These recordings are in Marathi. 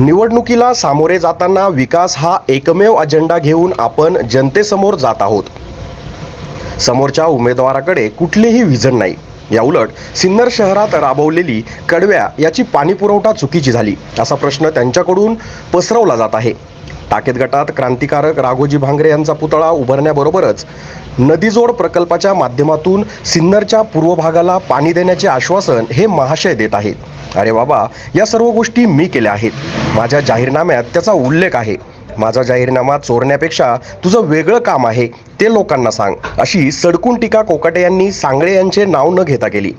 निवडणुकीला सामोरे जाताना विकास हा एकमेव अजेंडा घेऊन आपण जनतेसमोर जात आहोत. समोरच्या उमेदवाराकडे कुठलीही विजन नाही. या उलट सिन्नर शहरात राबवलेली कडव्या याची पाणीपुरवठा चुकीची झाली असा प्रश्न त्यांच्याकडून पसरवला जात आहे. टाकेत गटात क्रांतिकारक राघोजी भांगरे यांचा पुतळा उभारण्याबरोबरच नदीजोड प्रकल्पाच्या माध्यमातून सिन्नरच्या पूर्व भागाला पाणी देण्याचे आश्वासन हे महाशय देत आहेत. अरे बाबा या सर्व गोष्टी मी केल्या आहेत. माझ्या जाहीरनाम्यात त्याचा उल्लेख आहे. माझा जाहीरनामा चोरण्यापेक्षा तुझं वेगळं काम आहे ते लोकांना सांग. अशी सडकून टीका कोकाटे यांनी सांगळे यांचे नाव न घेता केली.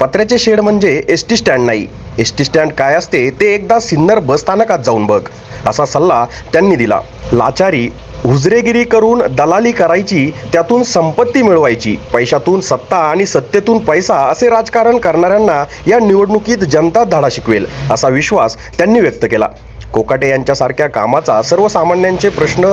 पत्र्याचे शेड म्हणजे एस टी स्टँड नाही. एस टी स्टँड काय असते ते एकदा सिन्नर बस स्थानकात जाऊन बघ. असा सल्ला त्यांनी दिला. लाचारी हुजरेगिरी करून दलाली करायची त्यातून संपत्ती मिळवायची. पैशातून सत्ता आणि सत्तेतून पैसा असे राजकारण करणाऱ्यांना या निवडणुकीत जनता धडा शिकवेल असा विश्वास त्यांनी व्यक्त केला. कोकाटे यांच्यासारख्या कामाचा सर्वसामान्यांचे प्रश्न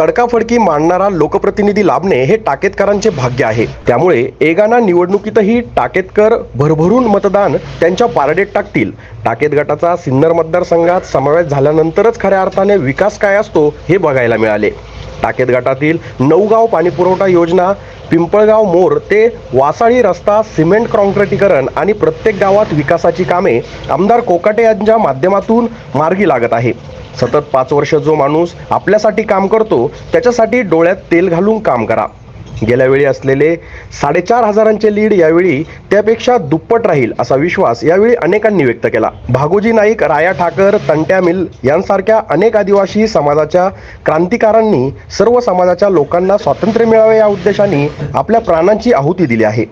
तडकाफडकी मांडणारा लोकप्रतिनिधी लाभणे हे टाकेतकरांचे भाग्य आहे. त्यामुळे एगाना निवडणुकीतही टाकेतकर भरभरून मतदान त्यांच्या पारडेत टाकतील. टाकेत गटाचा सिन्नर मतदारसंघात समावेश झाल्यानंतरच खऱ्या अर्थाने विकास काय असतो हे बघायला मिळाले. टाकेत गटातील नऊगाव पाणीपुरवठा योजना पिंपळगाव मोर ते वासाळी रस्ता सिमेंट कॉन्क्रिटीकरण आणि प्रत्येक गावात विकासाची कामे आमदार कोकाटे यांच्या माध्यमातून मार्गी लागत आहे. सतत पाच वर्ष जो माणूस आपल्यासाठी काम करतो त्याच्यासाठी डोळ्यात तेल घालून काम करा. गेल्या वेळी असलेले साडेचार हजारांचे लीड यावेळी त्यापेक्षा दुप्पट राहील असा विश्वास यावेळी अनेकांनी व्यक्त केला. भागोजी नाईक राया ठाकर तंट्या मिल यांसारख्या अनेक आदिवासी समाजाच्या क्रांतिकारांनी सर्व समाजाच्या लोकांना स्वातंत्र्य मिळावे या उद्देशाने आपल्या प्राणांची आहुती दिली आहे.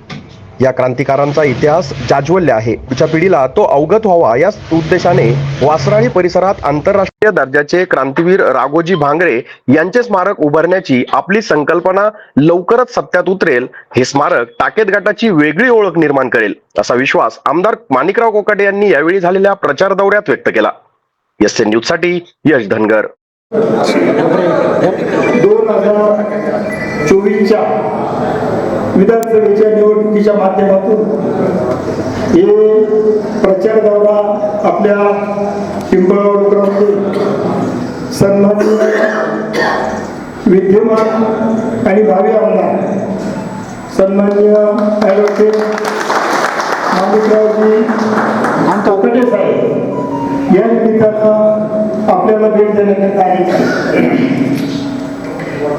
या क्रांतिकारांचा इतिहास जाज्वल्य आहे. पुढच्या पिढीला तो अवगत व्हावा या उद्देशाने वासराळी परिसरात आंतरराष्ट्रीय दर्जाचे क्रांतीवीर राघोजी भांगरे यांचे स्मारक उभारण्याची आपली संकल्पना लवकरच सत्यात उतरेल. हे स्मारक टाकेत गटाची वेगळी ओळख निर्माण करेल. असा विश्वास आमदार माणिकराव कोकाटे यांनी यावेळी झालेल्या प्रचार दौऱ्यात व्यक्त केला. एस न्यूजसाठी यश धनगर. चोवीसच्या विधानसभेच्या निवडणुकीच्या माध्यमातून हे प्रचार दौरा आपल्या पिंपळगावमध्ये सन्माननीय विद्यमान आणि भावी आमदार सन्मान्य ॲडव्होकेट माणिकरावजी कोकटे साहेब या निमित्तानं आपल्याला भेट देण्यात आहे.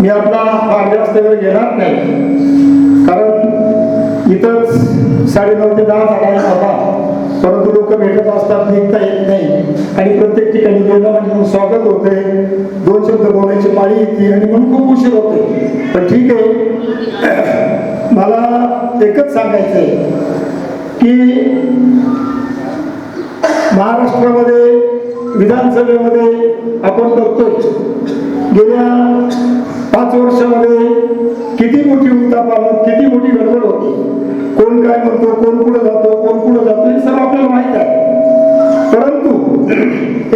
मी आपला फार जास्त वेळ घेणार नाही. कारण इथंच साडेनऊ ते दहा झाला होता. परंतु लोक भेटत असतात निघता येत नाही. आणि प्रत्येक ठिकाणी गेलं म्हणजे स्वागत होते दोन शब्द बोलायची पाळी येते आणि म्हणून खूप उशीर होते पण ठीक आहे. मला एकच सांगायचं आहे की महाराष्ट्रामध्ये विधानसभेमध्ये आपण बघतोय गेल्या मोठी किती मोठी गडबड होती. कोण काय म्हणतो कोण पुढे जातो कोण पुढे जातो हे सर्व आपल्याला माहीत आहे. परंतु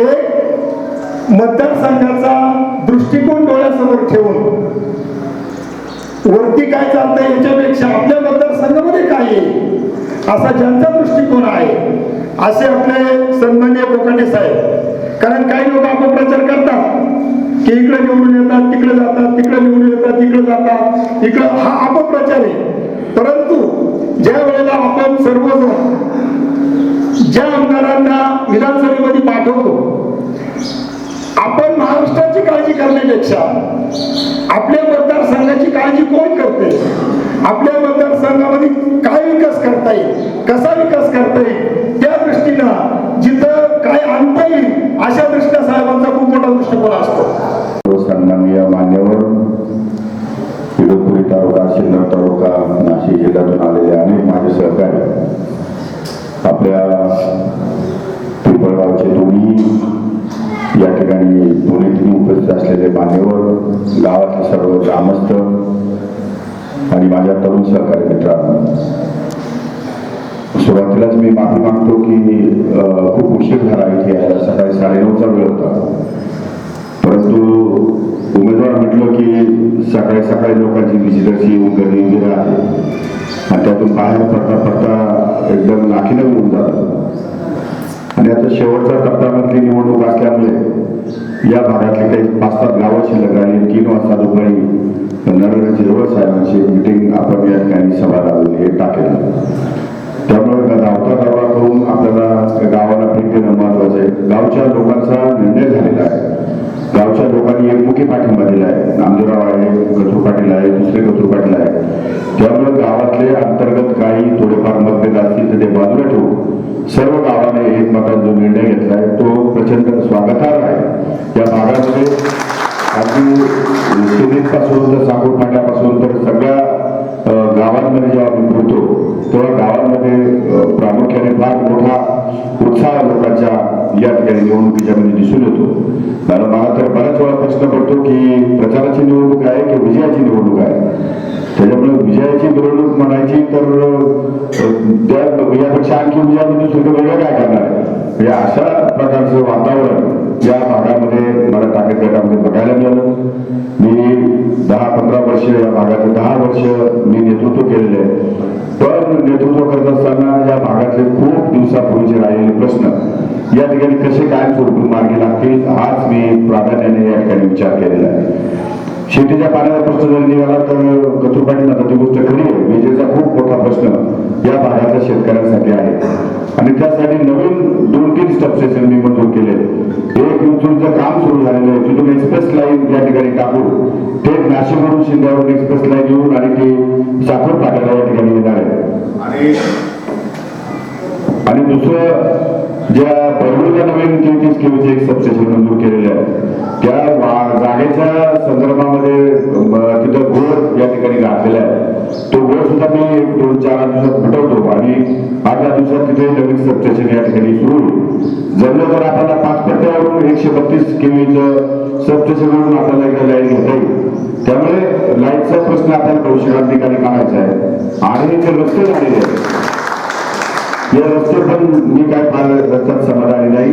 एक मतदारसंघाचा दृष्टिकोन डोळ्यासमोर ठेवून वरती काय चालतंय याच्यापेक्षा आपल्या मतदारसंघामध्ये काय आहे असा ज्यांचा दृष्टिकोन आहे असे आपले सन्मान्य कोकाटे साहेब. कारण काही लोक आपण करतात. की इकडे निवडून येतात तिकडे जातात तिकडे निवडून येतात तिकडे जातात इकडे हा अपप्रचार आहे. परंतु ज्या वेळेला आपण सर्वजण ज्या आमदारांना विधानसभेमध्ये पाठवतो आपण महाराष्ट्राची काळजी करण्यापेक्षा आपल्या मतदारसंघाची काळजी कोण करते? आपल्या मतदारसंघामध्ये काय विकास करता येईल? कसा विकास करता येईल? त्या दृष्टीनं जिथं काय आणता येईल अशा दृष्ट्या साहेबांचा खूप मोठा दृष्टिकोन असतो. सन्माननीय मान्यवर इगतपुरी तालुका सिन्नर तालुका नाशिक जिल्ह्यातून आलेले अनेक माझे सहकारी आपल्या पिंपळगावचे दोन्ही या ठिकाणी दोन्ही उपस्थित असलेले मान्यवर गावातले सर्व ग्रामस्थ आणि माझ्या तरुण सहकारी मित्रांनो सुरुवातीलाच मी माफी मागतो की खूप उशीर झाला इथे यायला सकाळी साडेनऊचा वेळ होता परंतु उमेदवार म्हटलं की सकाळी सकाळी लोकांची विजिटर्स येऊन गर्दी वगैरे आहे. आणि त्यातून बाहेर पडता पडता एकदम नाकीनं होऊन जातात आणि आता शेवटचा टप्प्यामधली निवडणूक असल्यामुळे या भागातले काही पाच सात गावं शिल्लक राहिली तीन वाजता दुपारी नरेंद्र झिरवळ साहेबांची मिटिंग आपण या ठिकाणी सभा लावली हे टाकेल. त्यामुळे धावता दौरा करून आपल्याला गावाला भेट देणं महत्वाचं आहे. गावच्या लोकांचा निर्णय झालेला आहे. गावच्या लोकांनी एकमुखी पाठिंबा दिला आहे नामदेवराव आहे कचू पाटील आहे दुसरे कचू पाटील आहे. त्यामुळे गावातले अंतर्गत काही थोडेफार मतभेद असतील तर ते बाजूला ठेवून सर्व गावाने एकमेकात जो निर्णय घेतला आहे तो प्रचंड स्वागतार्ह आहे. या भागामध्ये अगदी सिमेंटपासून तर साकूर फाट्यापासून तर सगळ्या गावांमध्ये जेव्हा आपण पोहतो तेव्हा गावांमध्ये प्रामुख्याने फार मोठा उत्साह लोकांच्या या ठिकाणी निवडणुकीच्या मध्ये दिसून येतो. कारण मला तर बऱ्याच वेळा प्रश्न पडतो की प्रचाराची निवडणूक आहे की विजयाची निवडणूक आहे? त्याच्यामुळे विजयाची निवडणूक म्हणायची तर त्या यापेक्षा आणखी विजयामध्ये दुसरं वेगळं काय करणार आहे? म्हणजे अशा प्रकारचं वातावरण या भागामध्ये मला टाकेत गटामध्ये बघायला मिळालं मी दहा पंधरा वर्ष या भागाचे दहा वर्ष मी नेतृत्व केलेले आहे. पण नेतृत्व करत असताना या भागातले खूप दिवसापूर्वीचे राहिलेले प्रश्न या ठिकाणी कसे काय सोडून मार्गी लागतील हाच मी प्राधान्याने या ठिकाणी विचार केलेला आहे. शेतीच्या पाण्याचा प्रश्न जर निघाला तर कचुरपाटी ती गोष्ट खरी आहे. विजेचा खूप मोठा प्रश्न या भागाच्या शेतकऱ्यांसाठी आहे. आणि त्यासाठी नवीन दोन तीन सबस्टेशन मी मंजूर केले. एक उंचूचं काम सुरू झालेलं आहे. तिथून एक्सप्रेस लाईन या ठिकाणी टाकून थेट नाशिकवरून शिंद्यावरून एक्सप्रेस लाईन येऊन आणि ती साखर टाकायला या ठिकाणी येणार आहे. आणि दुसरं ज्या बरोबरच्या नवीन तेहतीस केवीचे एक सबस्टेशन मंजूर केलेले आहे त्या जागेच्या संदर्भामध्ये तिथं घोड या ठिकाणी घातलेला आहे. तो घोड सुद्धा मी दोन चार आठ दिवसात हटवतो आणि आठ दहा दिवसात तिथे नवीन सबस्टेशन या ठिकाणी सुरू होईल. जमलं तर आपल्याला पाच पट्ट्यावरून एकशे बत्तीस केवीचं सबस्टेशन म्हणून आपल्याला एकदा लाईन घेता येईल. त्यामुळे लाईटचा प्रश्न आपल्याला भविष्यकाळ ठिकाणी काढायचा आहे. आणि ते रस्ते झालेले आहेत या रस्ते पण मी काय फार रस्त्यात समाधानी नाही.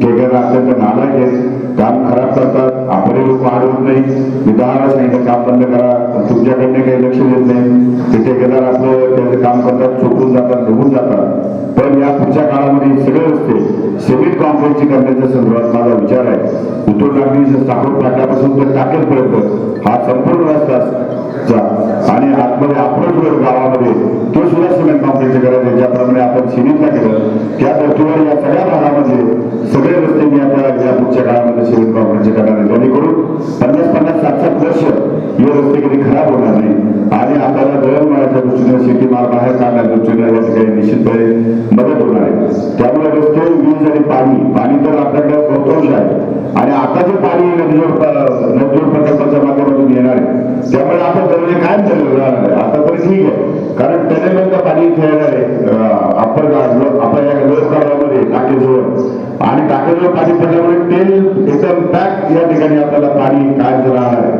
ठेकेदार अत्यंत नालायक आहेत काम खराब करतात. आपण वाढवत नाही. मी नाही. वेळा काम बंद करा. तुमच्याकडनं काही लक्ष देत नाही. ते ठेकेदार आपलं त्याचं काम करतात चुकून जातात निघून जातात. पण या पुढच्या काळामध्ये सगळे रस्ते सिमेंट कॉम्प्लेक्सची करण्याच्या संदर्भात माझा विचार आहे. उद्धव ठाकरे साखर टाकल्यापासून तर टाकेपर्यंत हा संपूर्ण रस्ता आणि आतमध्ये अप्रोच गावामध्ये तो गरज आहे. ज्याप्रमाणे आपण सिमेंटला केलं त्या धर्तीवर या सगळ्या भागामध्ये सगळे रस्ते मी आता या पुढच्या काळामध्ये सिमेंट कॉन्क्रीटचे करणार आहे. जेणेकरून पन्नास पन्नास सात सात वर्ष हे रस्ते कधी खराब होणार नाही. आणि आपल्याला दळणवळणाच्या दृष्टीने शेती माल बाहेर काढण्याच्या दृष्टीने या ठिकाणी निश्चितपणे मदत होणार आहे. त्यामुळे रस्ते वीज आणि पाणी पाणी तर आपल्याकडे बहुतांश आहे. आणि आता जे पाणी नदीजोड नदीजोड प्रकल्पाच्या येणार आहे. त्यामुळे आपण दरवेळी कायम चालू राहणार आहे. आता तरी ठीक आहे. कारण टनेलमधलं पाणी खेळणार आहे. अं, आपण आपल्या या लोक टाकेजवळ. आणि टाकेजवळ पाणी पडल्यामुळे तेल एकदम पॅक या ठिकाणी आपल्याला पाणी कायम राहणार आहे.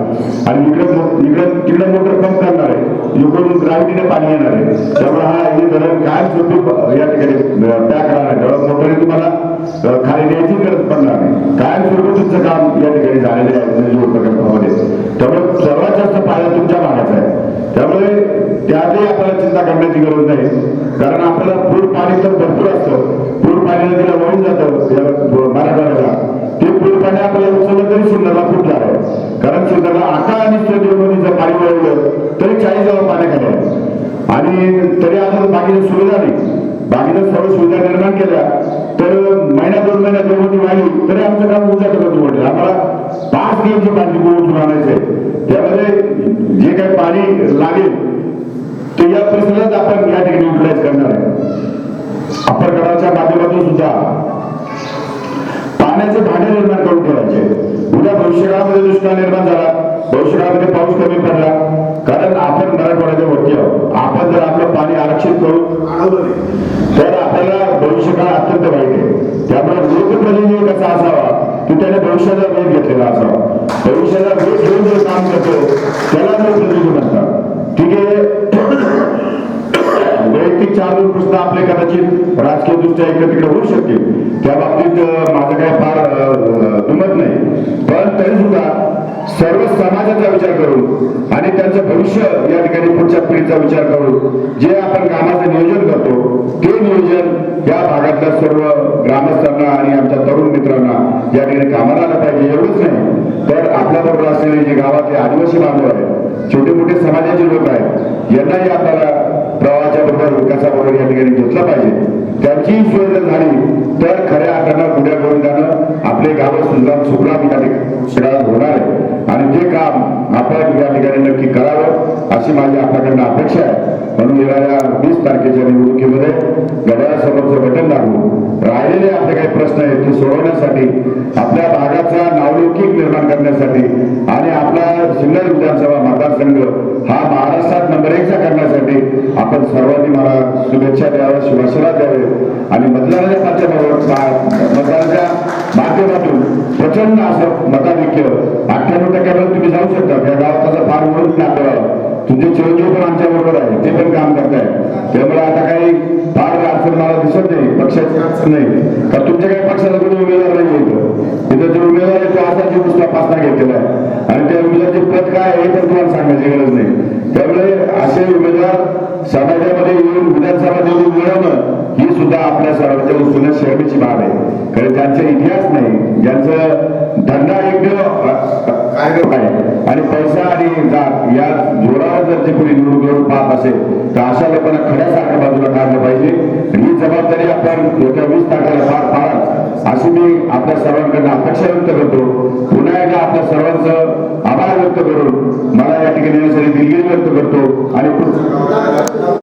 आणि इकडे इकडे तिकडे मोटर पंप करणार आहे. इकडून ग्राविटीने पाणी येणार आहे. त्यामुळे हा हे धरण कायम स्वरूपी या ठिकाणी पॅक राहणार आहे. त्यामुळे मोटरी तुम्हाला खाली द्यायची गरज पडणार नाही. कायम स्वरूपी काम या ठिकाणी झालेलं आहे नदीजोड प्रकल्पामध्ये त्यामुळे सर्वात जास्त फायदा तुमच्या भागाचा आहे. त्यामुळे त्यातही आपल्याला चिंता करण्याची गरज नाही. कारण आपल्याला पूर पाणी तर भरपूर असतं. पूर पाणी तिला वळून जातं. मराठवाड्याला. ते पूर पाणी आपल्याला उचललं तरी सुंदरला खूप आहे. कारण सुंदरला आता आणि स्टेडियममध्ये जर पाणी वळवलं तरी चाळीस जवळ पाण्याखाली आहे. आणि तरी आता बाकीच्या सुविधा नाही. बाकीच्या सर्व सुविधा निर्माण केल्या महिना दोन महिन्यात जेव्हा वाढली तरी आमचं काम उद्या करत म्हटलं आम्हाला पाच दिवसचे पाणी उठून आणायचंय त्यामध्ये जे काही पाणी लागेल ते या परिसरात आपण या ठिकाणी युटिलाइज करणार आहे. अप्परगडाच्या माध्यमातून सुद्धा पाण्याचे भांडे निर्माण करून ठेवायचे. उद्या भविष्यकाळामध्ये दुष्काळ निर्माण झाला भविष्यकाळामध्ये पाऊस कमी पडला. कारण आपण मराठवाड्याच्या वरती आहोत. आपण जर आपलं पाणी आरक्षित करून आणवलं नाही, तर आपल्याला भविष्यकाळ अत्यंत वाईट आहे. त्यामुळे लोकप्रतिनिधी कसा असावा की त्याने भविष्याचा वेध घेतलेला असावा. भविष्याचा वेध घेऊन जो काम करतो त्याला लोकप्रतिनिधी म्हणतात. ठीक आहे? वैयक्तिक चार दोन प्रश्न आपले कदाचित राजकीय दृष्ट्या इकडे तिकडे होऊ शकतील. त्या बाबतीत माझं काय फार दुमत नाही. पण तरी सुद्धा सर्व समाजाचा विचार करून आणि त्यांचं भविष्य या ठिकाणी पुढच्या पिढीचा विचार करून जे आपण कामाचं नियोजन करतो ते नियोजन या भागातल्या सर्व ग्रामस्थांना आणि आमच्या तरुण मित्रांना या ठिकाणी कामाला आलं पाहिजे एवढंच नाही. तर आपल्याबरोबर असलेले जे गावातले आदिवासी बांधव आहेत छोटे मोठे समाजाचे लोक आहेत यांनाही आपल्याला प्रवाहाच्या बरोबर विकासाबरोबर या ठिकाणी घेतलं पाहिजे. त्यांची सोय जर झाली तर खऱ्या अर्थानं पुढ्या गोविंदानं आपले गाव सुधार सुखराम या ठिकाणी होणार आहे. आणि ते काम आपण या ठिकाणी नक्की करावं अशी माझी आपल्याकडनं अपेक्षा आहे. म्हणून येणाऱ्या वीस तारखेच्या निवडणुकीमध्ये घड्याळासमोरचं बटन दाबून राहिलेले आपले काही प्रश्न आहेत ते सोडवण्यासाठी आपल्या भागाचा नावलौकिक निर्माण करण्यासाठी आणि आपला सिन्नर विधानसभा मतदारसंघ हा महाराष्ट्रात नंबर एकचा करण्यासाठी आपण सर्वांनी मला शुभेच्छा द्याव्या शुभाशीर्वाद द्यावे. आणि मतदानाच्या माध्यमावर मतदानाच्या माध्यमातून प्रचंड असं मताधिक्य अठ्ठ्याण्णव टक्क्यापर्यंत तुम्ही जाऊ शकता. त्या गावाचा फार म्हणून नातेवाईक तुमचे चिरंजीव पण आमच्या बरोबर आहे ते पण काम करताय त्यामुळे आता काही फार अडचण मला दिसत नाही. पक्षाची अडचण नाही. कारण तुमच्या काही पक्षाचा कोणी उमेदवार नाही इथं इथं जो उमेदवार आहे तो असाची नुसता पासना घेतलेला आहे. आणि त्या उमेदवारचे पद काय आहे हे पण तुम्हाला सांगायची गरज नाही. त्यामुळे असे उमेदवार समाजामध्ये येऊन विधानसभा निवडून मिळवणं ही सुद्धा आपल्या सर्वांच्या उत्सुना शर्मेची बाब आहे. कारण ज्यांचा इतिहास नाही. ज्यांचं धंदा एकमेव कार्यक्रम आहे आणि पैसा आणि जात या जोरावर जर जे कोणी निवडणूक निवडून पाहत असेल तर अशा लोकांना खड्यासारख्या बाजूला काढलं पाहिजे. ही जबाबदारी आपण येत्या वीस तारखेला पार पाडाच अशी मी आपल्या सर्वांकडनं अपेक्षा व्यक्त करतो. पुन्हा एकदा आपल्या सर्वांचं आभार व्यक्त करून मला या ठिकाणी दिलगिरी व्यक्त करतो. आणि